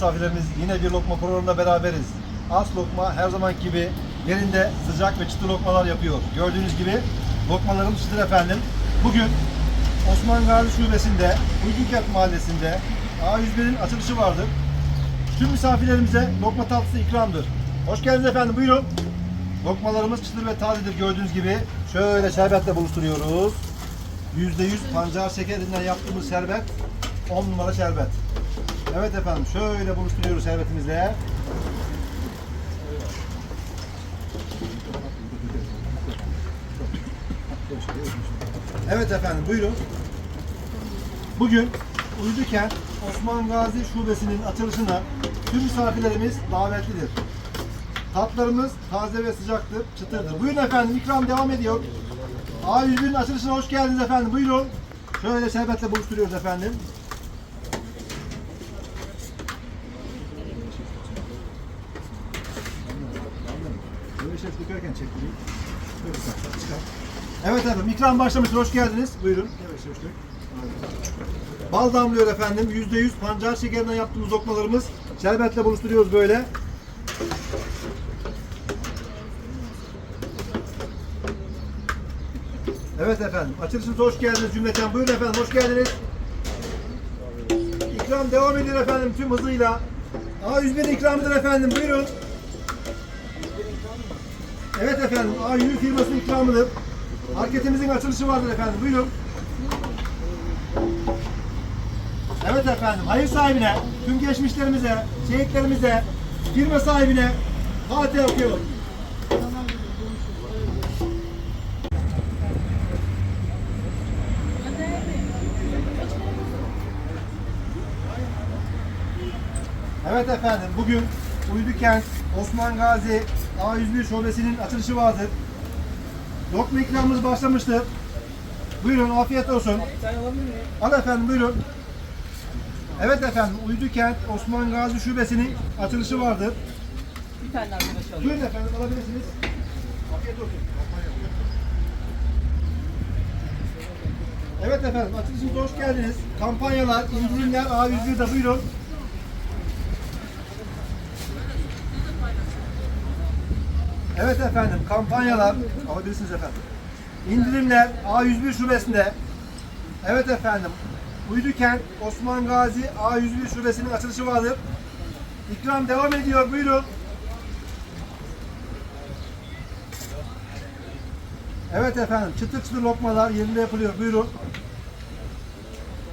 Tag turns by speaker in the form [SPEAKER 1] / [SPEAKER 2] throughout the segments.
[SPEAKER 1] misafirlerimiz yine bir lokma programında beraberiz. As lokma her zaman gibi yerinde sıcak ve çıtır lokmalar yapıyor. Gördüğünüz gibi lokmalarımız çıtır efendim. Bugün Osman Gazi Şubesi'nde, Uydukent Mahallesi'nde A101'in açılışı vardır. Tüm misafirlerimize lokma tatlısı ikramdır. Hoş geldiniz efendim buyurun. Lokmalarımız çıtır ve tazedir gördüğünüz gibi. Şöyle şerbetle buluşturuyoruz. %100 pancar şekerinden yaptığımız şerbet 10 numara şerbet. Evet efendim şöyle buluşturuyoruz şerbetimizle. Evet efendim buyurun. Bugün Uydukent Osman Gazi Şubesi'nin açılışına tüm misafirlerimiz davetlidir. Tatlarımız taze ve sıcaktır, çıtırdır. Buyurun efendim ikram devam ediyor. A101'in açılışına hoş geldiniz efendim. Buyurun. Şöyle şerbetle buluşturuyoruz efendim. Şey dökerken çektireyim. Böyle çıkar, çıkar. Evet efendim ikram başlamıştır. Hoş geldiniz. Buyurun. Evet, hoş dök. Bal damlıyor efendim. %100 pancar şekerinden yaptığımız lokmalarımız. Şerbetle buluşturuyoruz böyle. Evet efendim. Açılışınıza hoş geldiniz cümleten. Buyurun efendim. Hoş geldiniz. İkram devam ediyor efendim tüm hızıyla. A101 ikramıdır efendim. Buyurun. Evet efendim. A101 firmasının ikramıdır. Marketimizin açılışı vardır efendim. Buyurun. Evet efendim. Hayır sahibine, tüm geçmişlerimize, şehitlerimize, firma sahibine Fatih okuyorum. Evet efendim bugün Uydukent Osman Gazi A101 şubesinin açılışı vardır. Lokma ikramımız başlamıştır. Buyurun afiyet olsun. Al efendim buyurun. Evet efendim Uydukent Osman Gazi şubesinin açılışı vardır.
[SPEAKER 2] Bir tane arkadaş alayım.
[SPEAKER 1] Buyurun efendim alabilirsiniz. Afiyet olsun. Evet efendim açılışınıza hoş geldiniz. Kampanyalar, indirimler A101'de buyurun. Evet efendim kampanyalar alabilirsiniz efendim. İndirimler A101 şubesinde. Evet efendim. Uydukent Osman Gazi A101 şubesinin açılışı vardır. İkram devam ediyor. Buyurun. Evet efendim, çıtır çıtır lokmalar yerinde yapılıyor. Buyurun.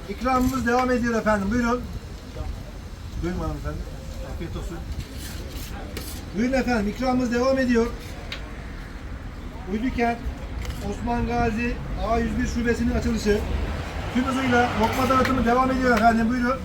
[SPEAKER 1] İkramımız devam ediyor efendim. Buyurun. Buyurun hanımefendi. Afiyet olsun. Buyurun efendim, ikramımız devam ediyor. Uydukent Osman Gazi A101 şubesinin açılışı. Tüm hızıyla lokma dağıtımı devam ediyor efendim. Buyurun.